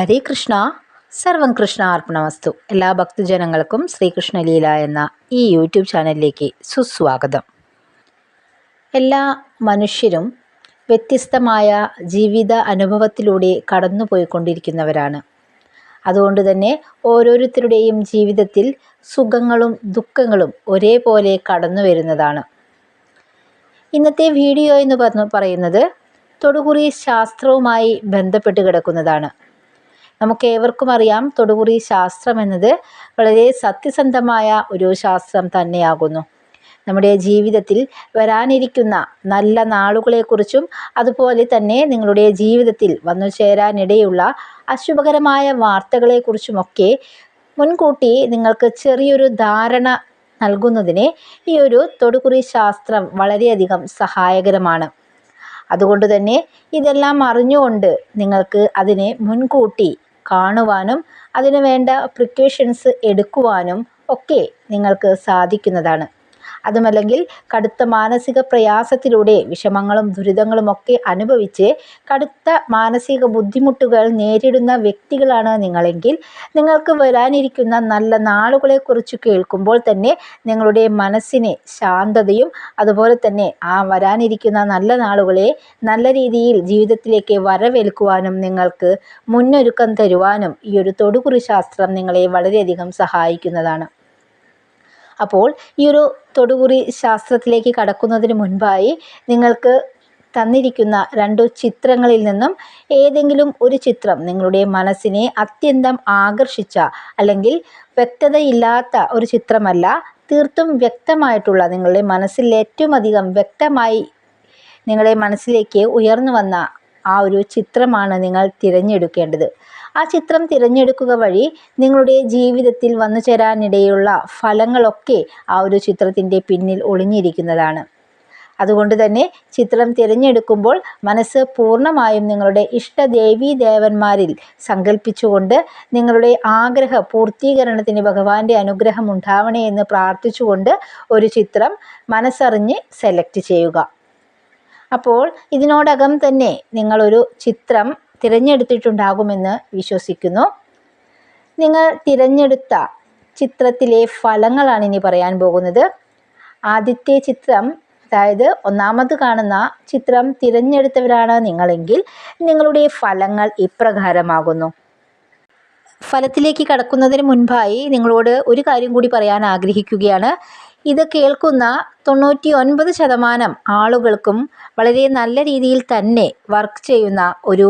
ഹരേ കൃഷ്ണ. സർവം കൃഷ്ണ അർപ്പണമസ്തു. എല്ലാ ഭക്തജനങ്ങൾക്കും ശ്രീകൃഷ്ണലീല എന്ന ഈ യൂട്യൂബ് ചാനലിലേക്ക് സുസ്വാഗതം. എല്ലാ മനുഷ്യരും വ്യത്യസ്തമായ ജീവിത അനുഭവത്തിലൂടെ കടന്നുപോയിക്കൊണ്ടിരിക്കുന്നവരാണ്. അതുകൊണ്ട് തന്നെ ഓരോരുത്തരുടെയും ജീവിതത്തിൽ സുഖങ്ങളും ദുഃഖങ്ങളും ഒരേപോലെ കടന്നു വരുന്നതാണ്. ഇന്നത്തെ വീഡിയോ എന്ന് പറഞ്ഞു പറയുന്നത് തൊടുകുറി ശാസ്ത്രവുമായി ബന്ധപ്പെട്ട് കിടക്കുന്നതാണ്. നമുക്ക് ഏവർക്കും അറിയാം തൊടുപുറി ശാസ്ത്രം എന്നത് വളരെ സത്യസന്ധമായ ഒരു ശാസ്ത്രം തന്നെയാകുന്നു. നമ്മുടെ ജീവിതത്തിൽ വരാനിരിക്കുന്ന നല്ല നാളുകളെക്കുറിച്ചും അതുപോലെ തന്നെ നിങ്ങളുടെ ജീവിതത്തിൽ വന്നു ചേരാനിടയുള്ള അശുഭകരമായ വാർത്തകളെക്കുറിച്ചുമൊക്കെ മുൻകൂട്ടി നിങ്ങൾക്ക് ചെറിയൊരു ധാരണ നൽകുന്നതിന് ഈ ഒരു തൊടുകുറി ശാസ്ത്രം വളരെയധികം സഹായകരമാണ്. അതുകൊണ്ട് തന്നെ ഇതെല്ലാം അറിഞ്ഞുകൊണ്ട് നിങ്ങൾക്ക് അതിനെ മുൻകൂട്ടി കാണുവാനും അതിനുവേണ്ട പ്രിക്കോഷൻസ് എടുക്കുവാനും ഒക്കെ നിങ്ങൾക്ക് സാധിക്കുന്നതാണ്. അതുമല്ലെങ്കിൽ കടുത്ത മാനസിക പ്രയാസത്തിലൂടെ വിഷമങ്ങളും ദുരിതങ്ങളും ഒക്കെ അനുഭവിച്ച് കടുത്ത മാനസിക ബുദ്ധിമുട്ടുകൾ നേരിടുന്ന വ്യക്തികളാണ് നിങ്ങളെങ്കിൽ നിങ്ങൾക്ക് വരാനിരിക്കുന്ന നല്ല നാളുകളെക്കുറിച്ച് കേൾക്കുമ്പോൾ തന്നെ നിങ്ങളുടെ മനസ്സിന് ശാന്തതയും അതുപോലെ തന്നെ ആ വരാനിരിക്കുന്ന നല്ല നാളുകളെ നല്ല രീതിയിൽ ജീവിതത്തിലേക്ക് വരവേൽക്കുവാനും നിങ്ങൾക്ക് മുന്നൊരുക്കം തരുവാനും ഈ ഒരു തൊടുകുറി ശാസ്ത്രം നിങ്ങളെ വളരെയധികം സഹായിക്കുന്നതാണ്. അപ്പോൾ ഈ ഒരു തൊടുകുറി ശാസ്ത്രത്തിലേക്ക് കടക്കുന്നതിന് മുൻപായി നിങ്ങൾക്ക് തന്നിരിക്കുന്ന രണ്ടു ചിത്രങ്ങളിൽ നിന്നും ഏതെങ്കിലും ഒരു ചിത്രം നിങ്ങളുടെ മനസ്സിനെ അത്യന്തം ആകർഷിച്ച അല്ലെങ്കിൽ വ്യക്തതയില്ലാത്ത ഒരു ചിത്രമല്ല തീർത്തും വ്യക്തമായിട്ടുള്ള നിങ്ങളുടെ മനസ്സിൽ ഏറ്റവും അധികം വ്യക്തമായി നിങ്ങളുടെ മനസ്സിലേക്ക് ഉയർന്നു വന്ന ആ ഒരു ചിത്രമാണ് നിങ്ങൾ തിരഞ്ഞെടുക്കേണ്ടത്. ആ ചിത്രം തിരഞ്ഞെടുക്കുക വഴി നിങ്ങളുടെ ജീവിതത്തിൽ വന്നു ചേരാനിടയുള്ള ഫലങ്ങളൊക്കെ ആ ഒരു ചിത്രത്തിന്റെ പിന്നിൽ ഒളിഞ്ഞിരിക്കുന്നതാണ്. അതുകൊണ്ട് തന്നെ ചിത്രം തിരഞ്ഞെടുക്കുമ്പോൾ മനസ്സ് പൂർണമായും നിങ്ങളുടെ ഇഷ്ട ദേവീ ദേവന്മാരിൽ സങ്കല്പിച്ചുകൊണ്ട് നിങ്ങളുടെ ആഗ്രഹ പൂർത്തീകരണത്തിന് ഭഗവാന്റെ അനുഗ്രഹം ഉണ്ടാവണേ എന്ന് പ്രാർത്ഥിച്ചുകൊണ്ട് ഒരു ചിത്രം മനസ്സറിഞ്ഞ് സെലക്ട് ചെയ്യുക. അപ്പോൾ ഇതിനോടകം തന്നെ നിങ്ങളൊരു ചിത്രം തിരഞ്ഞെടുത്തിട്ടുണ്ടാകുമെന്ന് വിശ്വസിക്കുന്നു. നിങ്ങൾ തിരഞ്ഞെടുത്ത ചിത്രത്തിലെ ഫലങ്ങളാണ് ഇനി പറയാൻ പോകുന്നത്. ആദ്യത്തെ ചിത്രം അതായത് ഒന്നാമത് കാണുന്ന ചിത്രം തിരഞ്ഞെടുത്തവരാണ് നിങ്ങളെങ്കിൽ നിങ്ങളുടെ ഫലങ്ങൾ ഇപ്രകാരമാകുന്നു. ഫലത്തിലേക്ക് കടക്കുന്നതിന് മുൻപായി നിങ്ങളോട് ഒരു കാര്യം കൂടി പറയാൻ ആഗ്രഹിക്കുകയാണ്. ഇത് കേൾക്കുന്ന തൊണ്ണൂറ്റി ഒൻപത് ശതമാനം ആളുകൾക്കും വളരെ നല്ല രീതിയിൽ തന്നെ വർക്ക് ചെയ്യുന്ന ഒരു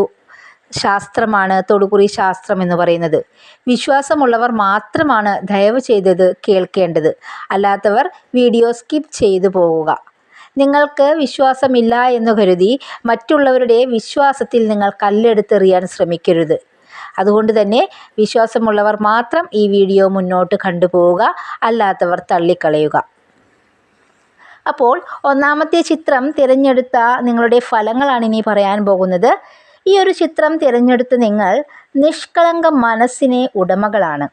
ശാസ്ത്രമാണ് തൊടുകുറി ശാസ്ത്രം എന്ന് പറയുന്നത്. വിശ്വാസമുള്ളവർ മാത്രമാണ് ദയവ് ചെയ്തത് കേൾക്കേണ്ടത്. അല്ലാത്തവർ വീഡിയോ സ്കിപ്പ് ചെയ്തു പോവുക. നിങ്ങൾക്ക് വിശ്വാസമില്ല എന്ന് കരുതി മറ്റുള്ളവരുടെ വിശ്വാസത്തിൽ നിങ്ങൾ കല്ലെടുത്തെറിയാൻ ശ്രമിക്കരുത്. അതുകൊണ്ട് തന്നെ വിശ്വാസമുള്ളവർ മാത്രം ഈ വീഡിയോ മുന്നോട്ട് കണ്ടുപോവുക അല്ലാത്തവർ തള്ളിക്കളയുക. അപ്പോൾ ഒന്നാമത്തെ ചിത്രം തിരഞ്ഞെടുത്ത നിങ്ങളുടെ ഫലങ്ങളാണ് ഇനി പറയാൻ പോകുന്നത്. ഈ ഒരു ചിത്രം തിരഞ്ഞെടുത്ത് നിങ്ങൾ നിഷ്കളങ്ക മനസ്സിനെ ഉടമകളാണ്.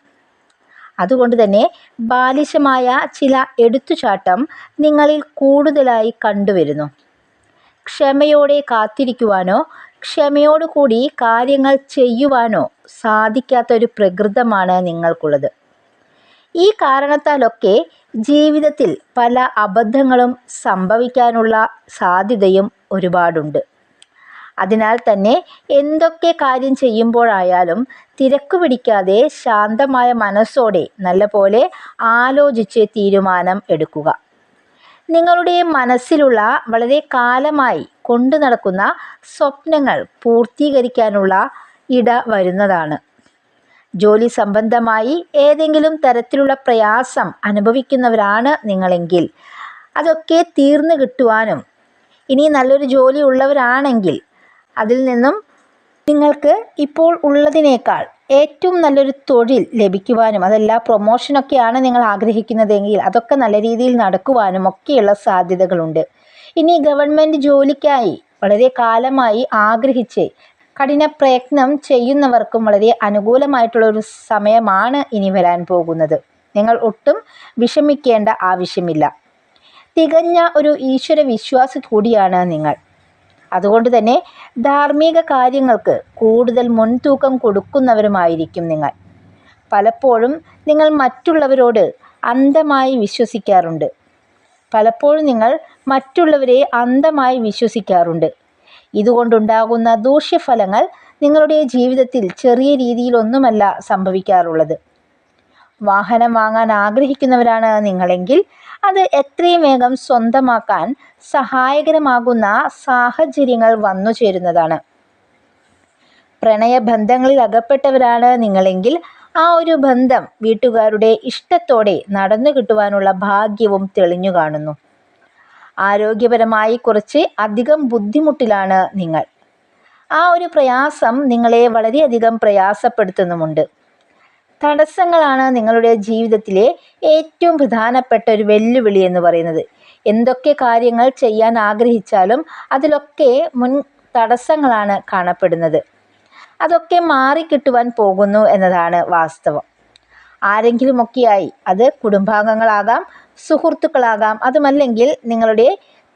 അതുകൊണ്ട് തന്നെ ബാലിശമായ ചില എടുത്തുചാട്ടം നിങ്ങളിൽ കൂടുതലായി കണ്ടുവരുന്നു. ക്ഷമയോടെ കാത്തിരിക്കുവാനോ ക്ഷമയോടുകൂടി കാര്യങ്ങൾ ചെയ്യുവാനോ സാധിക്കാത്തൊരു പ്രകൃതമാണ് നിങ്ങൾക്കുള്ളത്. ഈ കാരണത്താലൊക്കെ ജീവിതത്തിൽ പല അബദ്ധങ്ങളും സംഭവിക്കാനുള്ള സാധ്യതയും ഒരുപാടുണ്ട്. അതിനാൽ തന്നെ എന്തൊക്കെ കാര്യം ചെയ്യുമ്പോഴായാലും തിരക്ക് പിടിക്കാതെ ശാന്തമായ മനസ്സോടെ നല്ലപോലെ ആലോചിച്ച് തീരുമാനം എടുക്കുക. നിങ്ങളുടെ മനസ്സിലുള്ള വളരെ കാലമായി കൊണ്ടു നടക്കുന്ന സ്വപ്നങ്ങൾ പൂർത്തീകരിക്കാനുള്ള ഇട വരുന്നതാണ്. ജോലി സംബന്ധമായി ഏതെങ്കിലും തരത്തിലുള്ള പ്രയാസം അനുഭവിക്കുന്നവരാണ് നിങ്ങളെങ്കിൽ അതൊക്കെ തീർന്നു കിട്ടുവാനും ഇനി നല്ലൊരു ജോലി ഉള്ളവരാണെങ്കിൽ അതിൽ നിന്നും നിങ്ങൾക്ക് ഇപ്പോൾ ഉള്ളതിനേക്കാൾ ഏറ്റവും നല്ലൊരു തൊഴിൽ ലഭിക്കുവാനും അതല്ല പ്രൊമോഷനൊക്കെയാണ് നിങ്ങൾ ആഗ്രഹിക്കുന്നതെങ്കിൽ അതൊക്കെ നല്ല രീതിയിൽ നടക്കുവാനും ഒക്കെയുള്ള സാധ്യതകളുണ്ട്. ഇനി ഗവൺമെന്റ് ജോലിക്കായി വളരെ കാലമായി ആഗ്രഹിച്ച് കഠിന പ്രയത്നം ചെയ്യുന്നവർക്കും വളരെ അനുകൂലമായിട്ടുള്ള ഒരു സമയമാണ് ഇനി വരാൻ പോകുന്നത്. നിങ്ങൾ ഒട്ടും വിഷമിക്കേണ്ട ആവശ്യമില്ല. തികഞ്ഞ ഒരു ഈശ്വര വിശ്വാസി കൂടിയാണ് നിങ്ങൾ. അതുകൊണ്ട് തന്നെ ധാർമ്മിക കാര്യങ്ങൾക്ക് കൂടുതൽ മുൻതൂക്കം കൊടുക്കുന്നവരുമായിരിക്കും നിങ്ങൾ. പലപ്പോഴും നിങ്ങൾ മറ്റുള്ളവരോട് അന്ധമായി വിശ്വസിക്കാറുണ്ട്. പലപ്പോഴും നിങ്ങൾ മറ്റുള്ളവരെ അന്ധമായി വിശ്വസിക്കാറുണ്ട്. ഇതുകൊണ്ടുണ്ടാകുന്ന ദൂഷ്യഫലങ്ങൾ നിങ്ങളുടെ ജീവിതത്തിൽ ചെറിയ രീതിയിലൊന്നുമല്ല സംഭവിക്കാറുള്ളത്. വാഹനം വാങ്ങാൻ ആഗ്രഹിക്കുന്നവരാണ് നിങ്ങളെങ്കിൽ അത് എത്രയും വേഗം സ്വന്തമാക്കാൻ സഹായകരമാകുന്ന സാഹചര്യങ്ങൾ വന്നു ചേരുന്നതാണ്. പ്രണയബന്ധങ്ങളിൽ അകപ്പെട്ടവരാണ് നിങ്ങളെങ്കിൽ ആ ഒരു ബന്ധം വീട്ടുകാരുടെ ഇഷ്ടത്തോടെ നടന്നു കിട്ടുവാനുള്ള ഭാഗ്യവും തെളിഞ്ഞു കാണുന്നു. ആരോഗ്യപരമായി കുറച്ച് അധികം ബുദ്ധിമുട്ടിലാണ് നിങ്ങൾ. ആ ഒരു പ്രയാസം നിങ്ങളെ വളരെയധികം പ്രയാസപ്പെടുത്തുന്നുമുണ്ട്. തടസ്സങ്ങളാണ് നിങ്ങളുടെ ജീവിതത്തിലെ ഏറ്റവും പ്രധാനപ്പെട്ട ഒരു വെല്ലുവിളി എന്ന് പറയുന്നത്. എന്തൊക്കെ കാര്യങ്ങൾ ചെയ്യാൻ ആഗ്രഹിച്ചാലും അതിലൊക്കെ മുൻ തടസ്സങ്ങളാണ് കാണപ്പെടുന്നത്. അതൊക്കെ മാറിക്കിട്ടുവാൻ പോകുന്നു എന്നതാണ് വാസ്തവം. ആരെങ്കിലുമൊക്കെയായി അത് കുടുംബാംഗങ്ങളാകാം സുഹൃത്തുക്കളാകാം അതുമല്ലെങ്കിൽ നിങ്ങളുടെ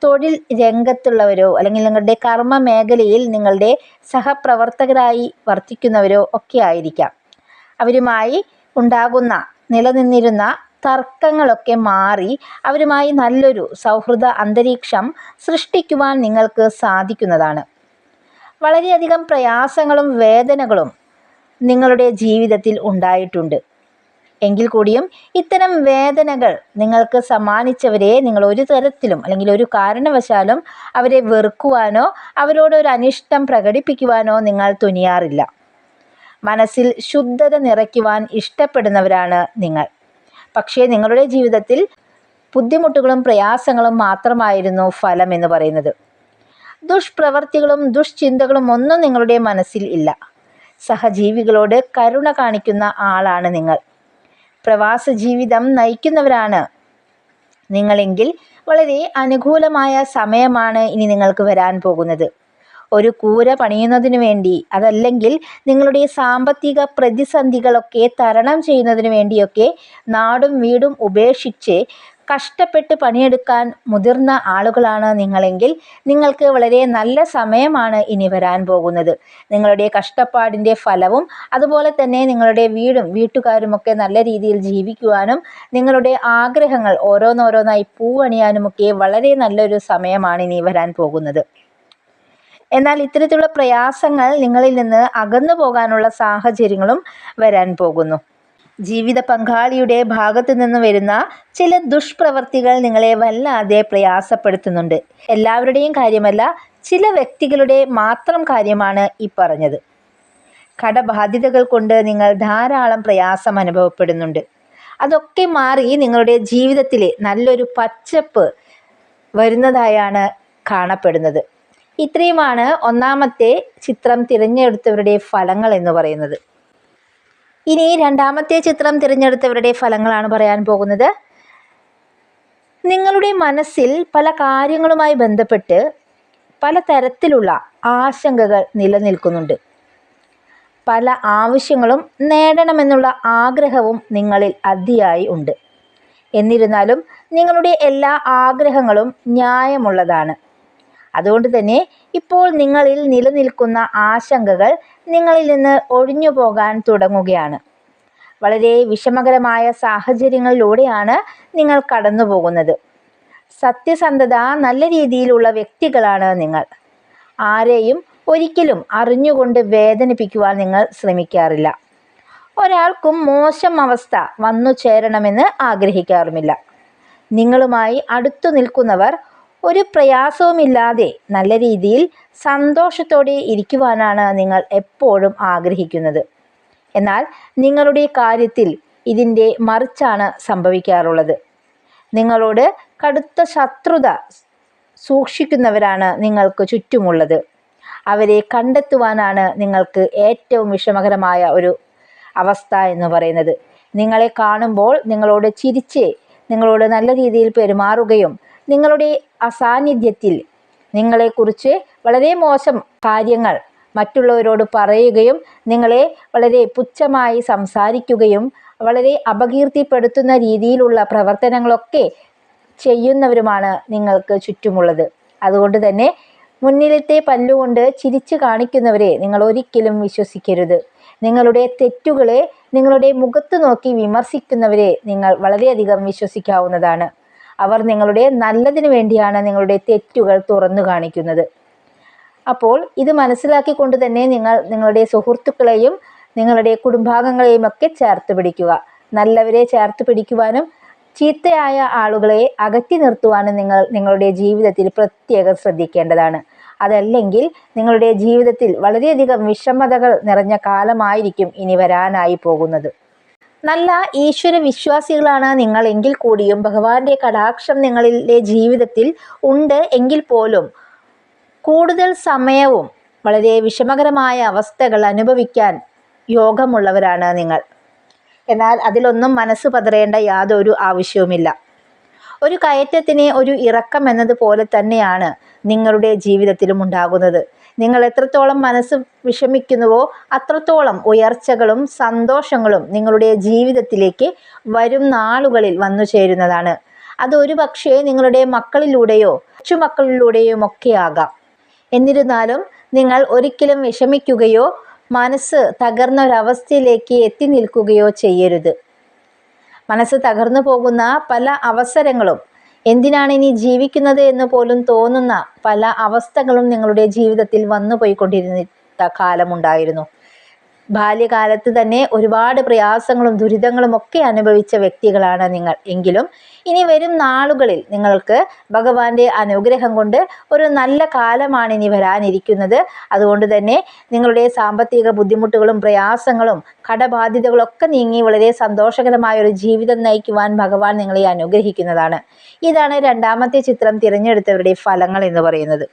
തൊഴിൽ രംഗത്തുള്ളവരോ അല്ലെങ്കിൽ നിങ്ങളുടെ കർമ്മ മേഖലയിൽ നിങ്ങളുടെ സഹപ്രവർത്തകരായി വർത്തിക്കുന്നവരോ ഒക്കെ ആയിരിക്കാം. അവരുമായി ഉണ്ടാകുന്ന നിലനിന്നിരുന്ന തർക്കങ്ങളൊക്കെ മാറി അവരുമായി നല്ലൊരു സൗഹൃദ അന്തരീക്ഷം സൃഷ്ടിക്കുവാൻ നിങ്ങൾക്ക് സാധിക്കുന്നതാണ്. വളരെയധികം പ്രയാസങ്ങളും വേദനകളും നിങ്ങളുടെ ജീവിതത്തിൽ ഉണ്ടായിട്ടുണ്ട്. എങ്കിൽ കൂടിയും ഇത്തരം വേദനകൾ നിങ്ങൾക്ക് സമ്മാനിച്ചവരെ നിങ്ങൾ ഒരു തരത്തിലും അല്ലെങ്കിൽ ഒരു കാരണവശാലും അവരെ വെറുക്കുവാനോ അവരോട് ഒരു അനിഷ്ടം പ്രകടിപ്പിക്കുവാനോ നിങ്ങൾ തുനിയാറില്ല. മനസ്സിൽ ശുദ്ധത നിറയ്ക്കുവാൻ ഇഷ്ടപ്പെടുന്നവരാണ് നിങ്ങൾ. പക്ഷേ നിങ്ങളുടെ ജീവിതത്തിൽ ബുദ്ധിമുട്ടുകളും പ്രയാസങ്ങളും മാത്രമായിരുന്നു ഫലം എന്ന് പറയുന്നത്. ദുഷ്പ്രവർത്തികളും ദുഷ്ചിന്തകളും ഒന്നും നിങ്ങളുടെ മനസ്സിൽ ഇല്ല. സഹജീവികളോട് കരുണ കാണിക്കുന്ന ആളാണ് നിങ്ങൾ. പ്രവാസ ജീവിതം നയിക്കുന്നവരാണ് നിങ്ങളെങ്കിൽ വളരെ അനുകൂലമായ സമയമാണ് ഇനി നിങ്ങൾക്ക് വരാൻ പോകുന്നത്. ഒരു കൂര പണിയുന്നതിന് വേണ്ടി അതല്ലെങ്കിൽ നിങ്ങളുടെ സാമ്പത്തിക പ്രതിസന്ധികളൊക്കെ തരണം ചെയ്യുന്നതിന് വേണ്ടിയൊക്കെ നാടും വീടും ഉപേക്ഷിച്ച് കഷ്ടപ്പെട്ട് പണിയെടുക്കാൻ മുതിർന്ന ആളുകളാണ് നിങ്ങളെങ്കിൽ നിങ്ങൾക്ക് വളരെ നല്ല സമയമാണ് ഇനി വരാൻ പോകുന്നത്. നിങ്ങളുടെ കഷ്ടപ്പാടിന്റെ ഫലവും അതുപോലെ തന്നെ നിങ്ങളുടെ വീടും വീട്ടുകാരുമൊക്കെ നല്ല രീതിയിൽ ജീവിക്കുവാനും നിങ്ങളുടെ ആഗ്രഹങ്ങൾ ഓരോന്നോരോന്നായി പൂവണിയാനുമൊക്കെ വളരെ നല്ലൊരു സമയമാണ് ഇനി വരാൻ പോകുന്നത്. എന്നാൽ ഇത്തരത്തിലുള്ള പ്രയാസങ്ങൾ നിങ്ങളിൽ നിന്ന് അകന്നു പോകാനുള്ള സാഹചര്യങ്ങളും വരാൻ പോകുന്നു. ജീവിത പങ്കാളിയുടെ ഭാഗത്തു നിന്ന് വരുന്ന ചില ദുഷ്പ്രവർത്തികൾ നിങ്ങളെ വല്ലാതെ പ്രയാസപ്പെടുത്തുന്നുണ്ട്. എല്ലാവരുടെയും കാര്യമല്ല ചില വ്യക്തികളുടെ മാത്രം കാര്യമാണ് ഈ പറഞ്ഞത്. കടബാധ്യതകൾ കൊണ്ട് നിങ്ങൾ ധാരാളം പ്രയാസം അനുഭവപ്പെടുന്നുണ്ട്. അതൊക്കെ മാറി നിങ്ങളുടെ ജീവിതത്തിലെ നല്ലൊരു പച്ചപ്പ് വരുന്നതായാണ് കാണപ്പെടുന്നത്. ഇത്രയുമാണ് ഒന്നാമത്തെ ചിത്രം തിരഞ്ഞെടുത്തവരുടെ ഫലങ്ങൾ എന്ന് പറയുന്നത്. ഇനി രണ്ടാമത്തെ ചിത്രം തിരഞ്ഞെടുത്തവരുടെ ഫലങ്ങളാണ് പറയാൻ പോകുന്നത്. നിങ്ങളുടെ മനസ്സിൽ പല കാര്യങ്ങളുമായി ബന്ധപ്പെട്ട് പല തരത്തിലുള്ള ആശങ്കകൾ നിലനിൽക്കുന്നുണ്ട്. പല ആവശ്യങ്ങളും നേടണമെന്നുള്ള ആഗ്രഹവും നിങ്ങളിൽ അതിയായി ഉണ്ട്. എന്നിരുന്നാലും നിങ്ങളുടെ എല്ലാ ആഗ്രഹങ്ങളും ന്യായമുള്ളതാണ്. അതുകൊണ്ട് തന്നെ ഇപ്പോൾ നിങ്ങളിൽ നിലനിൽക്കുന്ന ആശങ്കകൾ നിങ്ങളിൽ നിന്ന് ഒഴിഞ്ഞു പോകാൻ തുടങ്ങുകയാണ്. വളരെ വിഷമകരമായ സാഹചര്യങ്ങളിലൂടെയാണ് നിങ്ങൾ കടന്നു പോകുന്നത് സത്യസന്ധത നല്ല രീതിയിലുള്ള വ്യക്തികളാണ് നിങ്ങൾ. ആരെയും ഒരിക്കലും അറിഞ്ഞുകൊണ്ട് വേദനിപ്പിക്കുവാൻ നിങ്ങൾ ശ്രമിക്കാറില്ല. ഒരാൾക്കും മോശം അവസ്ഥ വന്നു ചേരണമെന്ന് ആഗ്രഹിക്കാറുമില്ല. നിങ്ങളുമായി അടുത്തു നിൽക്കുന്നവർ ഒരു പ്രയാസവുമില്ലാതെ നല്ല രീതിയിൽ സന്തോഷത്തോടെ ഇരിക്കുവാനാണ് നിങ്ങൾ എപ്പോഴും ആഗ്രഹിക്കുന്നത്. എന്നാൽ നിങ്ങളുടെ കാര്യത്തിൽ ഇതിന്റെ മറിച്ചാണ് സംഭവിക്കാറുള്ളത്. നിങ്ങളോട് കടുത്ത ശത്രുത സൂക്ഷിക്കുന്നവരാണ് നിങ്ങൾക്ക് ചുറ്റുമുള്ളത്. അവരെ കണ്ടെത്തുവാനാണ് നിങ്ങൾക്ക് ഏറ്റവും വിഷമകരമായ ഒരു അവസ്ഥ എന്ന് പറയുന്നത്. നിങ്ങളെ കാണുമ്പോൾ നിങ്ങളോട് ചിരിച്ച് നിങ്ങളോട് നല്ല രീതിയിൽ പെരുമാറുകയും നിങ്ങളുടെ അസാന്നിധ്യത്തിൽ നിങ്ങളെക്കുറിച്ച് വളരെ മോശം കാര്യങ്ങൾ മറ്റുള്ളവരോട് പറയുകയും നിങ്ങളെ വളരെ പുച്ഛമായി സംസാരിക്കുകയും വളരെ അപകീർത്തിപ്പെടുത്തുന്ന രീതിയിലുള്ള പ്രവർത്തനങ്ങളൊക്കെ ചെയ്യുന്നവരുമാണ് നിങ്ങൾക്ക് ചുറ്റുമുള്ളത്. അതുകൊണ്ട് തന്നെ മുന്നിലത്തെ പല്ലുകൊണ്ട് ചിരിച്ചു കാണിക്കുന്നവരെ നിങ്ങൾ ഒരിക്കലും വിശ്വസിക്കരുത്. നിങ്ങളുടെ തെറ്റുകളെ നിങ്ങളുടെ മുഖത്ത് നോക്കി വിമർശിക്കുന്നവരെ നിങ്ങൾ വളരെയധികം വിശ്വസിക്കാവുന്നതാണ്. അവർ നിങ്ങളുടെ നല്ലതിനു വേണ്ടിയാണ് നിങ്ങളുടെ തെറ്റുകൾ തുറന്നു കാണിക്കുന്നത്. അപ്പോൾ ഇത് മനസ്സിലാക്കിക്കൊണ്ട് തന്നെ നിങ്ങൾ നിങ്ങളുടെ സുഹൃത്തുക്കളെയും നിങ്ങളുടെ കുടുംബാംഗങ്ങളെയും ഒക്കെ ചേർത്ത് പിടിക്കുക. നല്ലവരെ ചേർത്ത് പിടിക്കുവാനും ചീത്തയായ ആളുകളെ അകറ്റി നിർത്തുവാനും നിങ്ങൾ നിങ്ങളുടെ ജീവിതത്തിൽ പ്രത്യേകം ശ്രദ്ധിക്കേണ്ടതാണ്. അതല്ലെങ്കിൽ നിങ്ങളുടെ ജീവിതത്തിൽ വളരെയധികം വിഷമതകൾ നിറഞ്ഞ കാലമായിരിക്കും ഇനി വരാനായി പോകുന്നത്. നല്ല ഈശ്വര വിശ്വാസികളാണ് നിങ്ങൾ എങ്കിൽ കൂടിയും. ഭഗവാന്റെ കടാക്ഷം നിങ്ങളിലെ ജീവിതത്തിൽ ഉണ്ട് എങ്കിൽ പോലും കൂടുതൽ സമയവും വളരെ വിഷമകരമായ അവസ്ഥകൾ അനുഭവിക്കാൻ യോഗമുള്ളവരാണ് നിങ്ങൾ. എന്നാൽ അതിലൊന്നും മനസ്സ് പതറേണ്ട യാതൊരു ആവശ്യവുമില്ല. ഒരു കയറ്റത്തിന് ഒരു ഇറക്കം എന്നതുപോലെ തന്നെയാണ് നിങ്ങളുടെ ജീവിതത്തിലും ഉണ്ടാകുന്നത്. നിങ്ങൾ എത്രത്തോളം മനസ്സ് വിഷമിക്കുന്നുവോ അത്രത്തോളം ഉയർച്ചകളും സന്തോഷങ്ങളും നിങ്ങളുടെ ജീവിതത്തിലേക്ക് വരും നാളുകളിൽ വന്നു ചേരുന്നതാണ്. അത് പക്ഷേ നിങ്ങളുടെ മക്കളിലൂടെയോ കൊച്ചുമക്കളിലൂടെയോ ഒക്കെ ആകാം. എന്നിരുന്നാലും നിങ്ങൾ ഒരിക്കലും വിഷമിക്കുകയോ മനസ്സ് തകർന്ന ഒരവസ്ഥയിലേക്ക് എത്തി നിൽക്കുകയോ ചെയ്യരുത്. മനസ്സ് തകർന്നു പോകുന്ന പല അവസരങ്ങളും എന്തിനാണ് ഇനി ജീവിക്കുന്നത് എന്ന് പോലും തോന്നുന്ന പല അവസ്ഥകളും നിങ്ങളുടെ ജീവിതത്തിൽ വന്നു പോയിക്കൊണ്ടിരുന്ന കാലമുണ്ടായിരുന്നു. ബാല്യകാലത്ത് തന്നെ ഒരുപാട് പ്രയാസങ്ങളും ദുരിതങ്ങളും ഒക്കെ അനുഭവിച്ച വ്യക്തികളാണ് നിങ്ങൾ. എങ്കിലും ഇനി വരും നാളുകളിൽ നിങ്ങൾക്ക് ഭഗവാന്റെ അനുഗ്രഹം കൊണ്ട് ഒരു നല്ല കാലമാണ് ഇനി വരാനിരിക്കുന്നത്. അതുകൊണ്ട് തന്നെ നിങ്ങളുടെ സാമ്പത്തിക ബുദ്ധിമുട്ടുകളും പ്രയാസങ്ങളും കടബാധ്യതകളൊക്കെ നീങ്ങി വളരെ സന്തോഷകരമായ ഒരു ജീവിതം നയിക്കുവാൻ ഭഗവാൻ നിങ്ങളെ അനുഗ്രഹിക്കുന്നതാണ്. ഇതാണ് രണ്ടാമത്തെ ചിത്രം തിരഞ്ഞെടുത്തവരുടെ ഫലങ്ങൾ എന്ന് പറയുന്നത്.